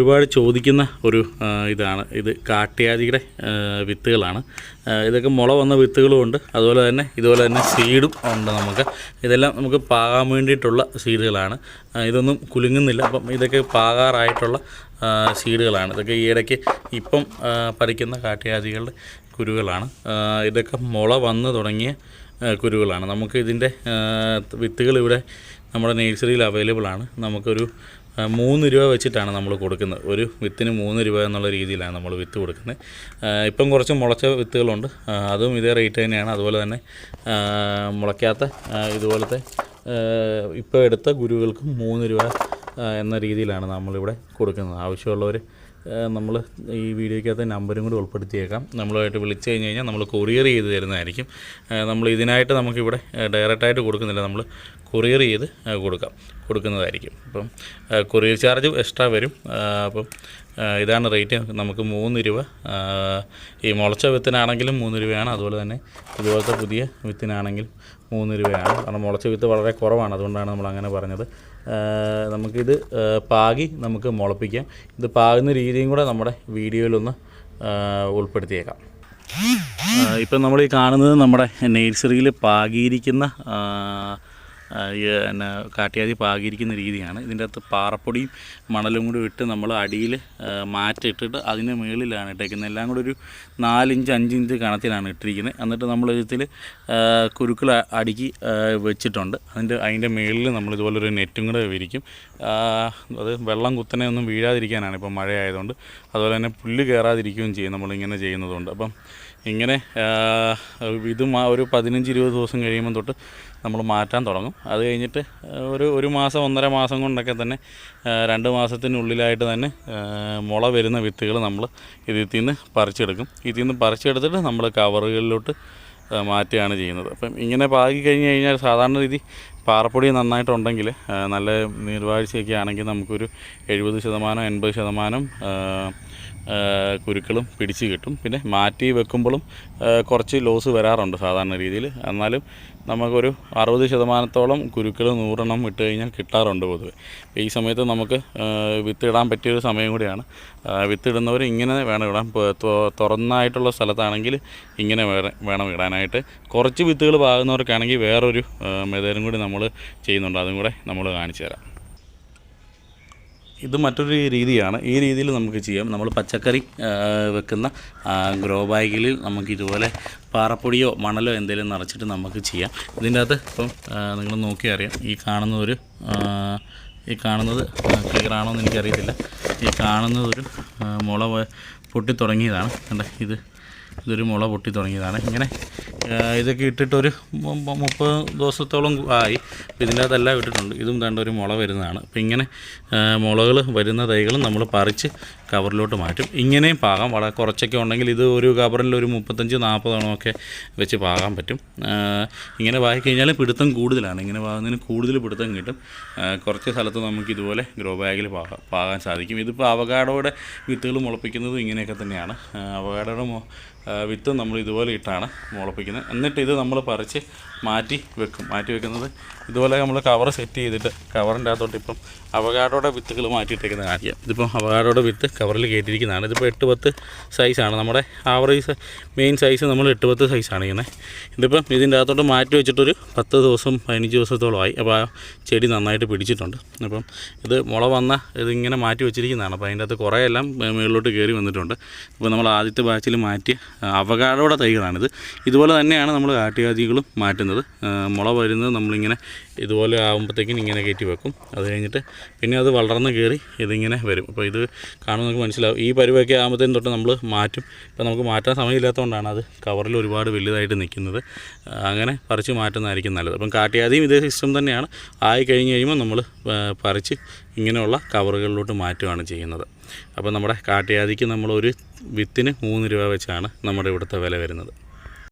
ഒരുപാട് ചോദിക്കുന്ന ഒരു ഇതാണ്. ഇത് കാട്ടിയാതിയുടെ വിത്തുകളാണ്. ഇതൊക്കെ മുള വന്ന വിത്തുകളുമുണ്ട് അതുപോലെ തന്നെ ഇതുപോലെ തന്നെ സീഡും ഉണ്ട് നമുക്ക്. ഇതെല്ലാം നമുക്ക് പാകാൻ വേണ്ടിയിട്ടുള്ള സീഡുകളാണ്. ഇതൊന്നും കുലുങ്ങുന്നില്ല. അപ്പം ഇതൊക്കെ പാകാറായിട്ടുള്ള സീഡുകളാണ്. ഇതൊക്കെ ഈ ഇടയ്ക്ക് ഇപ്പം പറിക്കുന്ന കാട്ടിയാതികളുടെ കുരുകളാണ്. ഇതൊക്കെ മുള വന്ന് തുടങ്ങിയ കുരുകളാണ്. നമുക്ക് ഇതിന്റെ വിത്തുകൾ ഇവിടെ നമ്മുടെ നേഴ്സറിയിൽ അവൈലബിൾ ആണ്. നമുക്കൊരു മൂന്ന് രൂപ വെച്ചിട്ടാണ് നമ്മൾ കൊടുക്കുന്നത്. ഒരു വിത്തിന് മൂന്ന് രൂപ എന്നുള്ള രീതിയിലാണ് നമ്മൾ വിത്ത് കൊടുക്കുന്നത്. ഇപ്പം കുറച്ച് മുളച്ച വിത്തുകളുണ്ട്. അതും ഇതേ റേറ്റ് തന്നെയാണ്. അതുപോലെ തന്നെ മുളയ്ക്കാത്ത ഇതുപോലത്തെ ഇപ്പോൾ എടുത്ത ഗുരുകൾക്കും മൂന്ന് രൂപ എന്ന രീതിയിലാണ് നമ്മളിവിടെ കൊടുക്കുന്നത്. ആവശ്യമുള്ളവർ നമ്മൾ ഈ വീഡിയോയ്ക്കകത്ത് നമ്പരും കൂടി ഉൾപ്പെടുത്തിയേക്കാം. നമ്മളുമായിട്ട് വിളിച്ചു കഴിഞ്ഞ് കഴിഞ്ഞാൽ നമ്മൾ കൊറിയർ ചെയ്ത് തരുന്നതായിരിക്കും. നമ്മൾ ഇതിനായിട്ട് നമുക്കിവിടെ ഡയറക്റ്റായിട്ട് കൊടുക്കുന്നില്ല. നമ്മൾ കൊറിയർ ചെയ്ത് കൊടുക്കാം. കൊടുക്കുന്നതായിരിക്കും. അപ്പം കൊറിയർ ചാർജ് എക്സ്ട്രാ വരും. അപ്പം ഇതാണ് റേറ്റ്. നമുക്ക് മൂന്ന് രൂപ ഈ മുളച്ച വിത്തിനാണെങ്കിലും മൂന്ന് രൂപയാണ്. അതുപോലെ തന്നെ ഇതുപോലത്തെ പുതിയ വിത്തിനാണെങ്കിലും മൂന്ന് രൂപയാണ്. കാരണം മുളച്ച വിത്ത് വളരെ കുറവാണ്. അതുകൊണ്ടാണ് നമ്മൾ അങ്ങനെ പറഞ്ഞത്. നമുക്കിത് പാകി നമുക്ക് മുളപ്പിക്കാം. ഇത് പാകുന്ന രീതിയും കൂടെ നമ്മുടെ വീഡിയോയിലൊന്ന് ഉൾപ്പെടുത്തിയേക്കാം. ഇപ്പം നമ്മൾ ഈ കാണുന്നത് നമ്മുടെ നേഴ്സറിയിൽ പാകിയിരിക്കുന്ന ഈ എന്നാ കാട്ടിയാതി പാകിയിരിക്കുന്ന രീതിയാണ്. ഇതിന്റെ അകത്ത് പാറപ്പൊടിയും മണലും കൂടി ഇട്ട് നമ്മൾ അടിയിൽ മാറ്റിട്ടിട്ട് അതിന് മുകളിലാണ് ഇട്ടേക്കുന്നത്. എല്ലാം കൂടി ഒരു നാലിഞ്ച് അഞ്ചിഞ്ച് കണത്തിലാണ് ഇട്ടിരിക്കുന്നത്. എന്നിട്ട് നമ്മൾ ഇതിൽ കുരുക്കൾ അടുക്കി വെച്ചിട്ടുണ്ട്. അതിന്റെ അതിന്റെ മുകളിൽ നമ്മൾ ഇതുപോലൊരു നെറ്റും കൂടെ വിരിക്കും. അത് വെള്ളം കുത്തനെ ഒന്നും വീഴാതിരിക്കാനാണ് ഇപ്പം മഴയായതുകൊണ്ട്. അതുപോലെ തന്നെ പുല്ല് കയറാതിരിക്കുകയും ചെയ്യും. നമ്മളിങ്ങനെ ചെയ്യുന്നതുകൊണ്ട്. അപ്പം ഇങ്ങനെ ഇത് ഒരു പതിനഞ്ച് ഇരുപത് ദിവസം കഴിയുമ്പോൾ തൊട്ട് നമ്മൾ മാറ്റാൻ തുടങ്ങും. അത് കഴിഞ്ഞിട്ട് ഒരു ഒരു മാസം ഒന്നര മാസം കൊണ്ടൊക്കെ തന്നെ രണ്ട് മാസത്തിനുള്ളിലായിട്ട് തന്നെ മുള വരുന്ന വിത്തുകൾ നമ്മൾ ഇതിൽ നിന്ന് പറിച്ചെടുക്കും. ഇതിൽ നിന്ന് പറിച്ചെടുത്തിട്ട് നമ്മൾ കവറുകളിലോട്ട് മാറ്റുകയാണ് ചെയ്യുന്നത്. അപ്പം ഇങ്ങനെ പാകി കഴിഞ്ഞ് കഴിഞ്ഞാൽ സാധാരണ രീതി പാറപ്പൊടി നന്നായിട്ടുണ്ടെങ്കിൽ നല്ല നീർവാഴ്ചയൊക്കെ ആണെങ്കിൽ നമുക്കൊരു എഴുപത് ശതമാനം എൺപത് ശതമാനം കുരുക്കളും പിടിച്ച് കിട്ടും. പിന്നെ മാറ്റി വെക്കുമ്പോഴും കുറച്ച് ലോസ് വരാറുണ്ട് സാധാരണ രീതിയിൽ. എന്നാലും നമുക്കൊരു അറുപത് ശതമാനത്തോളം കുരുക്കൾ നൂറെണ്ണം ഇട്ട് കഴിഞ്ഞാൽ കിട്ടാറുണ്ട് പൊതുവെ. ഈ സമയത്ത് നമുക്ക് വിത്തിടാൻ പറ്റിയൊരു സമയം കൂടിയാണ്. വിത്തിടുന്നവർ ഇങ്ങനെ വേണം ഇടാൻ. തുറന്നായിട്ടുള്ള സ്ഥലത്താണെങ്കിൽ ഇങ്ങനെ വേണം ഇടാനായിട്ട്. കുറച്ച് വിത്തുകൾ പാകുന്നവർക്കാണെങ്കിൽ വേറൊരു മെതേലും കൂടി നമ്മൾ ചെയ്യുന്നുണ്ട്. അതും കൂടെ നമ്മൾ കാണിച്ചു തരാം. ഇത് മറ്റൊരു രീതിയാണ്. ഈ രീതിയിൽ നമുക്ക് ചെയ്യാം. നമ്മൾ പച്ചക്കറി വെക്കുന്ന ഗ്രോ ബാഗിൽ നമുക്ക് ഇതുപോലെ പാറപ്പൊടിയോ മണലോ എന്തെങ്കിലും നിറച്ചിട്ട് നമുക്ക് ചെയ്യാം. ഇതിന്റെ അകത്ത് ഇപ്പം നിങ്ങൾ നോക്കി അറിയാം. ഈ കാണുന്ന ഒരു ഈ കാണുന്നത് ക്ലിയർ ആണോ എന്ന് എനിക്കറിയത്തില്ല. ഈ കാണുന്നത് ഒരു മുള പൊട്ടിത്തുടങ്ങിയതാണ് പൊട്ടി തുടങ്ങിയതാണ്. കണ്ടേ? ഇത് ഇതൊരു മുള പൊട്ടി തുടങ്ങിയതാണ്. ഇങ്ങനെ ഇതൊക്കെ ഇട്ടിട്ടൊരു മുപ്പത് ദിവസത്തോളം ആയി. അപ്പോൾ ഇതിന്റെ അകത്തെല്ലാം ഇട്ടിട്ടുണ്ട്. ഇതും ദാണ്ട ഒരു മുള വരുന്നതാണ്. അപ്പോൾ ഇങ്ങനെ മുളകൾ വരുന്ന തൈകളും നമ്മൾ പറിച്ച് കവറിലോട്ട് മാറ്റും. ഇങ്ങനെയും പാകാം. വളരെ കുറച്ചൊക്കെ ഉണ്ടെങ്കിൽ ഇത് ഒരു കവറിൽ ഒരു മുപ്പത്തഞ്ച് നാൽപ്പതെണ്ണമൊക്കെ വെച്ച് പാകാൻ പറ്റും. ഇങ്ങനെ പാകി കഴിഞ്ഞാൽ പിടുത്തം കൂടുതലാണ്. ഇങ്ങനെ പാകുന്നതിന് കൂടുതൽ പിടുത്തം കിട്ടും. കുറച്ച് സ്ഥലത്ത് നമുക്ക് ഇതുപോലെ ഗ്രോ ബാഗിൽ പാകാം പാകാൻ സാധിക്കും. ഇതിപ്പോൾ അവകാടോയുടെ വിത്തുകൾ മുളപ്പിക്കുന്നതും ഇങ്ങനെയൊക്കെ തന്നെയാണ്. അവകാടോടെ വിത്ത് നമ്മൾ ഇതുപോലെ ഇട്ടാണ് മുളപ്പിക്കുന്നത്. എന്നിട്ട് ഇത് നമ്മൾ പറിച്ച് മാറ്റി വെക്കും. മാറ്റി വെക്കുന്നത് ഇതുപോലെ നമ്മൾ കവർ സെറ്റ് ചെയ്തിട്ട് കവറിന്റെ അകത്തോട്ട് ഇപ്പം അവകാടോടെ വിത്തുകൾ മാറ്റിയിട്ടേക്കുന്ന കാര്യം. ഇതിപ്പം അവകാടോടെ വിത്ത് കവറിൽ കയറ്റിയിരിക്കുന്നതാണ് ഇതിപ്പോൾ എട്ട് പത്ത് സൈസാണ് നമ്മുടെ ആവറേജ് മെയിൻ സൈസ് നമ്മൾ എട്ട് പത്ത് സൈസാണ് ഇങ്ങനെ ഇതിപ്പം ഇതിന്റെ അകത്തോട്ട് മാറ്റി വെച്ചിട്ടൊരു പത്ത് ദിവസം പതിനഞ്ച് ദിവസത്തോളമായി. അപ്പോൾ ആ ചെടി നന്നായിട്ട് പിടിച്ചിട്ടുണ്ട്. അപ്പം ഇത് മുള വന്ന ഇതിങ്ങനെ മാറ്റി വെച്ചിരിക്കുന്നതാണ്. അപ്പോൾ അതിന്റെ അകത്ത് കുറേ എല്ലാം മുകളിലോട്ട് കയറി വന്നിട്ടുണ്ട്. അപ്പോൾ നമ്മൾ ആദ്യത്തെ ബാച്ചിൽ മാറ്റിയ അവകാടോടെ തൈകളാണിത്. ഇതുപോലെ തന്നെയാണ് നമ്മൾ കാട്ടുജാതികളും മാറ്റുന്നത്. മുള വരുന്നത് നമ്മളിങ്ങനെ ഇതുപോലെ ആകുമ്പോഴത്തേക്കും ഇങ്ങനെ കയറ്റി വെക്കും. അത് കഴിഞ്ഞിട്ട് പിന്നെ അത് വളർന്ന് കയറി ഇതിങ്ങനെ വരും. അപ്പോൾ ഇത് കാണുമ്പോൾ നമുക്ക് മനസ്സിലാവും. ഈ പരുവൊക്കെ ആകുമ്പോഴത്തേനും തൊട്ട് നമ്മൾ മാറ്റും. ഇപ്പോൾ നമുക്ക് മാറ്റാൻ സമയമില്ലാത്തതുകൊണ്ടാണ് അത് കവറിൽ ഒരുപാട് വലുതായിട്ട് നിൽക്കുന്നത്. അങ്ങനെ പറിച്ച് മാറ്റുന്നതായിരിക്കും നല്ലത്. അപ്പം കാട്ടിയാതിയും ഇതേ സിസ്റ്റം തന്നെയാണ്. ആയി കഴിഞ്ഞ് കഴിയുമ്പോൾ നമ്മൾ പറിച്ച് ഇങ്ങനെയുള്ള കവറുകളിലോട്ട് മാറ്റുകയാണ് ചെയ്യുന്നത്. അപ്പോൾ നമ്മുടെ കാട്ടിയാതിക്ക് നമ്മൾ ഒരു വിത്തിന് മൂന്ന് രൂപ വെച്ചാണ് നമ്മുടെ ഇവിടുത്തെ വില വരുന്നത്.